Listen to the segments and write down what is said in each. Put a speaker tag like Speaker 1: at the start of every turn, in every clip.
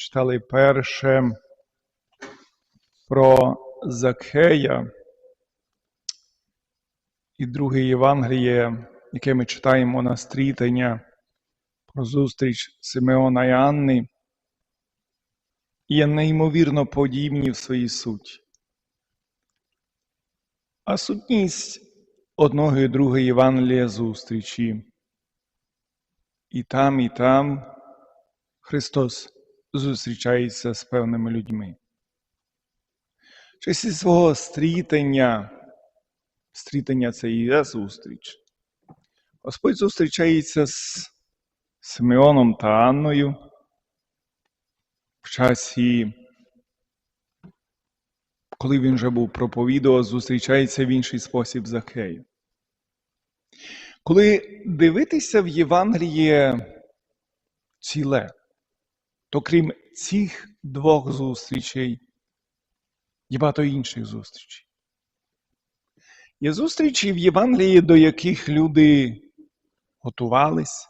Speaker 1: читали перше про Закхея і друге Євангеліє, яке ми читаємо на стрітення про зустріч Симеона і Анни, є неймовірно подібні в своїй суті. А сутність одного і другого Євангелія зустрічі. І там, і там Христос зустрічається з певними людьми. В часі свого стрітення, стрітення це і є зустріч. Господь зустрічається з Симеоном та Анною в часі, коли він вже був проповідував, зустрічається в інший спосіб з Захею. Коли дивитися в Євангеліє ціле, то крім цих двох зустрічей, є багато інших зустрічей. Є зустрічі в Євангелії, до яких люди готувались,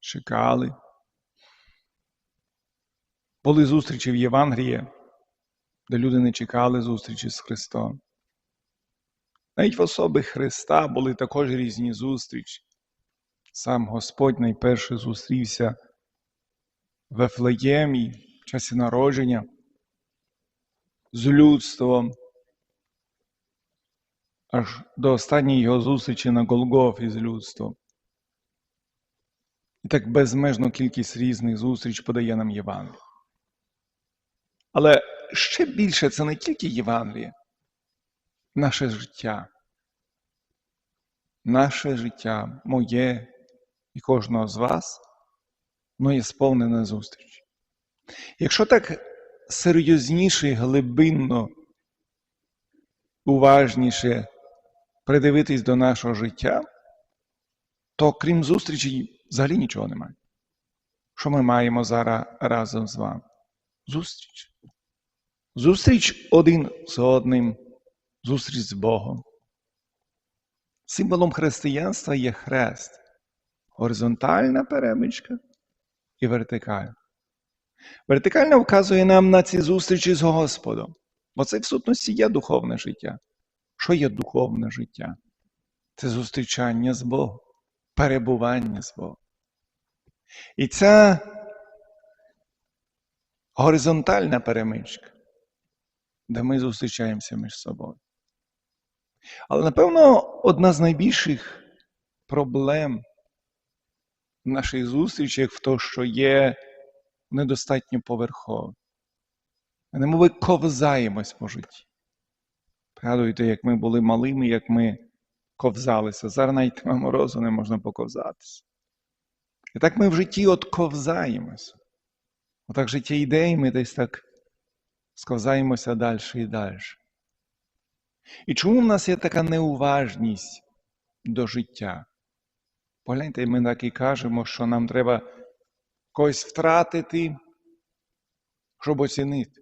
Speaker 1: чекали. Були зустрічі в Євангелії, де люди не чекали зустрічі з Христом. Навіть в особи Христа були також різні зустрічі. Сам Господь найперше зустрівся в Ефлеємі в часі народження з людством, аж до останньої його зустрічі на Голгофі з людством. І так безмежну кількість різних зустріч подає нам Євангеліє. Але ще більше це не тільки Євангеліє, наше життя. Наше життя, моє і кожного з вас, воно є сповнене зустріч. Якщо так серйозніше, і глибинно, уважніше придивитись до нашого життя, то крім зустрічі взагалі нічого немає. Що ми маємо зараз разом з вами? Зустріч. Зустріч один з одним, зустріч з Богом. Символом християнства є хрест, горизонтальна перемичка і вертикальна. Вертикальна вказує нам на ці зустрічі з Господом, бо це в сутності є духовне життя. Що є духовне життя? Це зустрічання з Богом, перебування з Богом. І ця горизонтальна перемичка, де ми зустрічаємося між собою. Але, напевно, одна з найбільших проблем наших зустрічах в тому, що є недостатньо поверхово. Ми немови ковзаємось по житті. Пригадуєте, як ми були малими, як ми ковзалися. Зараз навіть тема морозу не можна поковзатися. І так ми в житті от ковзаємося. Отак життя йде, і ми десь так сковзаємося далі і далі. І чому в нас є така неуважність до життя? Погляньте, ми так і кажемо, що нам треба когось втратити, щоб оцінити.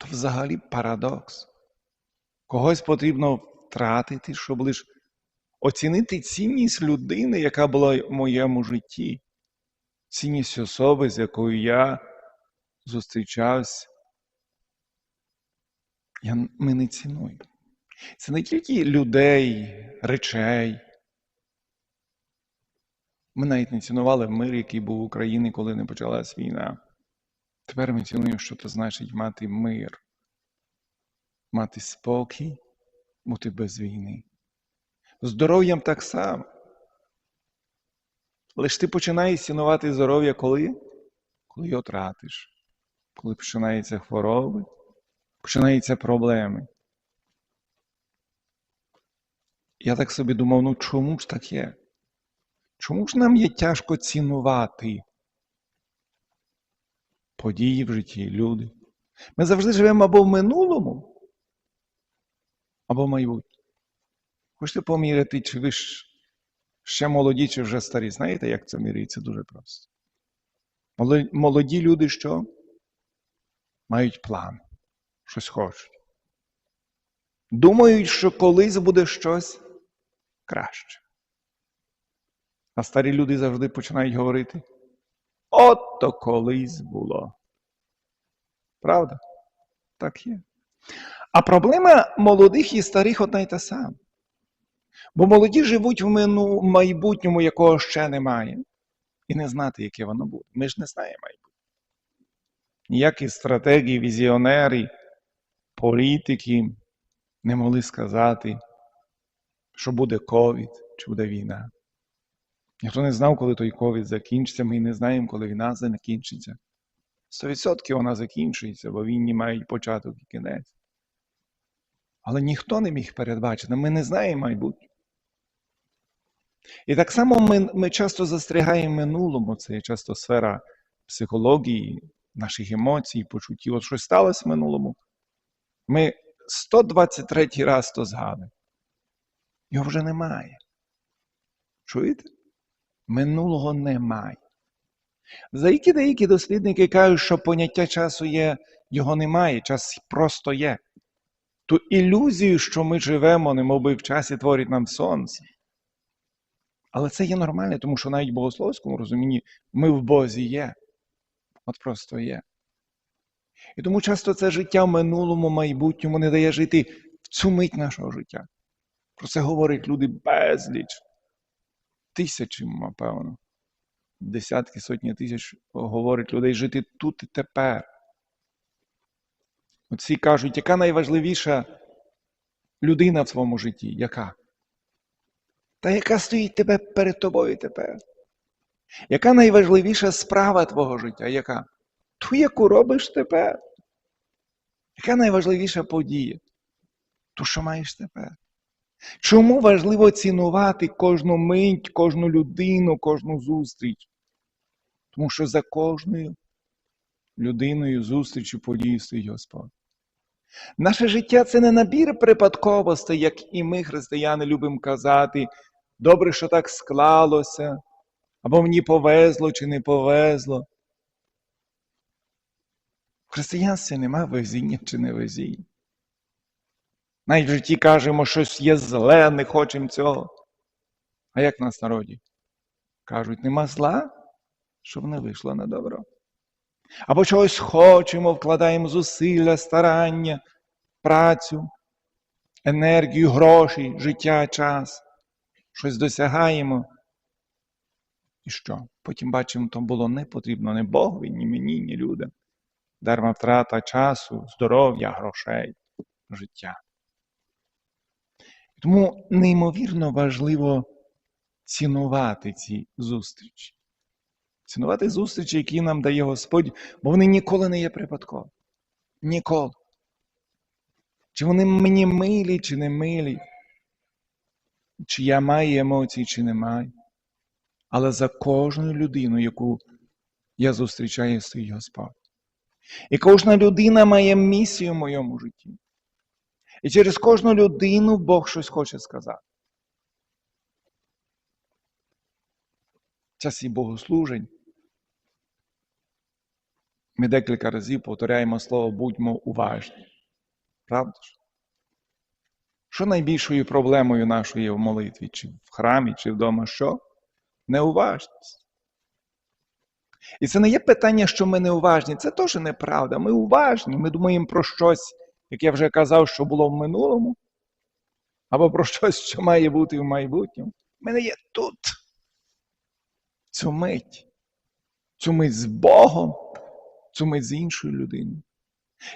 Speaker 1: То взагалі парадокс. Когось потрібно втратити, щоб лише оцінити цінність людини, яка була в моєму житті, цінність особи, з якою я зустрічався. Я, Ми не цінуємо. Це не тільки людей, речей. Ми навіть не цінували мир, який був в Україні, коли не почалась війна. Тепер ми цінуємо, що це значить мати мир, мати спокій, бути без війни. Здоров'ям так само. Лиш ти починаєш цінувати здоров'я коли? Коли його тратиш, коли починаються хвороби, починаються проблеми. Я так собі думав, ну чому ж таке? Чому ж нам є тяжко цінувати події в житті, люди? Ми завжди живемо або в минулому, або в майбутньому. Хочете поміряти, чи ви ж ще молоді, чи вже старі? Знаєте, як це міряється? Дуже просто. Молоді люди що? Мають план, щось хочуть. Думають, що колись буде щось краще. А старі люди завжди починають говорити: От то колись було. Правда? Так є. А проблема молодих і старих одна й та сама. Бо молоді живуть в мину- майбутньому, якого ще немає, і не знати, яке воно буде. Ми ж не знаємо майбутнє. Ніякі стратегії, візіонери, політики не могли сказати, що буде ковід чи буде війна. Ніхто не знав, коли той ковід закінчиться, ми не знаємо, коли війна закінчиться. 100% вона закінчується, бо війні мають початок і кінець. Але ніхто не міг передбачити, ми не знаємо майбутнє. І так само ми, ми часто застрягаємо в минулому, це є часто сфера психології, наших емоцій, почуттів. От щось сталося в минулому. Ми 123 раз то згадуємо. Його вже немає. Чуєте? Минулого немає. Деякі деякі дослідники кажуть, що поняття часу є, його немає, час просто є. Ту ілюзію, що ми живемо, немов би в часі творить нам сонце. Але це є нормально, тому що навіть в богословському розумінні ми в Бозі є. От просто є. І тому часто це життя в минулому, майбутньому не дає жити в цю мить нашого життя. Про це говорять люди безліч. Тисячі, напевно. Десятки, сотні тисяч говорять людей жити тут і тепер. Оці кажуть, яка найважливіша людина в своєму житті? Яка? Та яка стоїть тебе перед тобою тепер? Яка найважливіша справа твого життя? Яка? Ту, яку робиш тепер? Яка найважливіша подія? Ту, що маєш тепер? Чому важливо цінувати кожну мить, кожну людину, кожну зустріч? Тому що за кожною людиною, зустрічю, подією стоїть Господь. Наше життя це не набір припадковостей, як і ми, християни, любимо казати. Добре, що так склалося, або мені повезло чи не повезло. В християнстві нема везіння чи не везіння. Навіть в житті кажемо, щось є зле, не хочемо цього. А як в нас народі? Кажуть, нема зла, щоб не вийшло на добро. Або чогось хочемо, вкладаємо зусилля, старання, працю, енергію, гроші, життя, час. Щось досягаємо. І що? Потім бачимо, то було не потрібно ні Богові, ні мені, ні людям. Дарма втрата часу, здоров'я, грошей, життя. Тому неймовірно важливо цінувати ці зустрічі. Цінувати зустрічі, які нам дає Господь, бо вони ніколи не є припадкові. Ніколи. Чи вони мені милі, чи не милі, чи я маю емоції, чи не маю. Але за кожною людиною, яку я зустрічаю, стоїть Господь. І кожна людина має місію в моєму житті. І через кожну людину Бог щось хоче сказати. В часі богослужень ми декілька разів повторяємо слово будьмо уважні. Правда ж? Що найбільшою проблемою нашої в молитві, чи в храмі, чи вдома що? Неуважність. І це не є питання, що ми неуважні. Це теж неправда. Ми уважні. Ми думаємо про щось, як я вже казав, що було в минулому, або про щось, що має бути в майбутньому. Ми не є тут. Цю мить. Цю мить з Богом, цю мить з іншою людиною.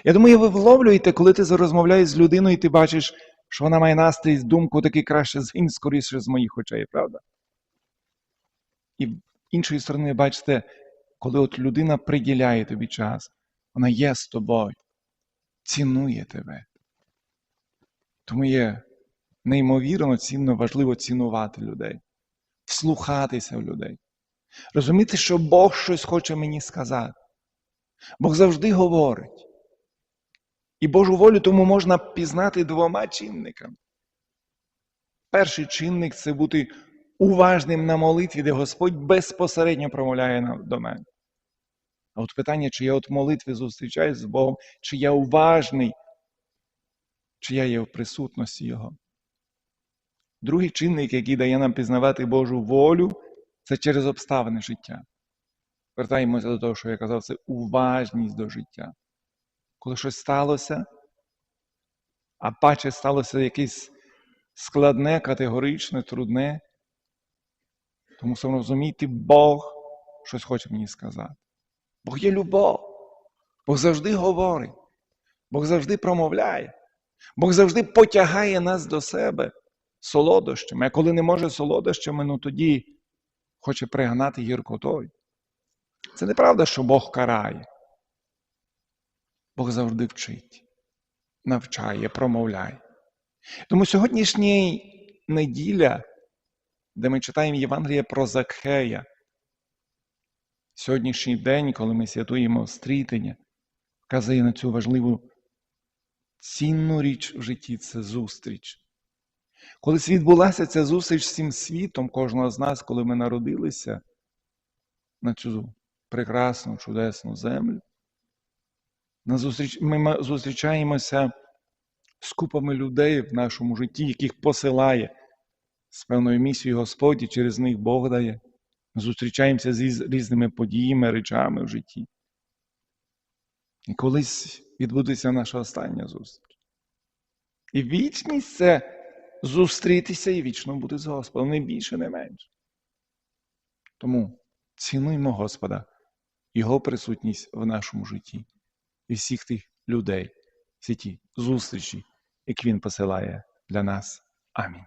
Speaker 1: Я думаю, ви вловлюєте, коли ти розмовляєш з людиною, і ти бачиш, що вона має настрій, думку такий краще згинь скоріше з моїх очей, правда? І іншої сторони, бачите, коли от людина приділяє тобі час, вона є з тобою, цінує тебе. Тому є неймовірно цінно важливо цінувати людей, вслухатися в людей. Розуміти, що Бог щось хоче мені сказати. Бог завжди говорить. І Божу волю тому можна пізнати двома чинниками. Перший чинник це бути уважним на молитві, де Господь безпосередньо промовляє до мене. А от питання, чи я от в молитві зустрічаюсь з Богом, чи я уважний, чи я є в присутності Його. Другий чинник, який дає нам пізнавати Божу волю, це через обставини життя. Вертаємося до того, що я казав, це уважність до життя. Коли щось сталося, а паче сталося якесь складне, категоричне, трудне, то мусимо розуміти, Бог щось хоче мені сказати. Бог є любов. Бог завжди говорить, Бог завжди промовляє, Бог завжди потягає нас до себе солодощами. А коли не може солодощами, ну тоді хоче пригнати гіркотою. Це неправда, що Бог карає. Бог завжди вчить, навчає, промовляє. Тому сьогоднішня неділя, де ми читаємо Євангеліє про Закхея, сьогоднішній день, коли ми святуємо стрітення, вказує на цю важливу цінну річ в житті це зустріч. Коли відбулася ця зустріч з цим світом, кожного з нас, коли ми народилися на цю прекрасну, чудесну землю, ми зустрічаємося з купами людей в нашому житті, яких посилає з певною місією Господь через них Бог дає. Зустрічаємося з різними подіями, речами в житті. І колись відбудеться наша остання зустріч. І вічність це зустрітися і вічно бути з Господом, не більше, не менше. Тому цінуємо Господа, Його присутність в нашому житті і всіх тих людей, всі ті зустрічі, які Він посилає для нас. Амінь.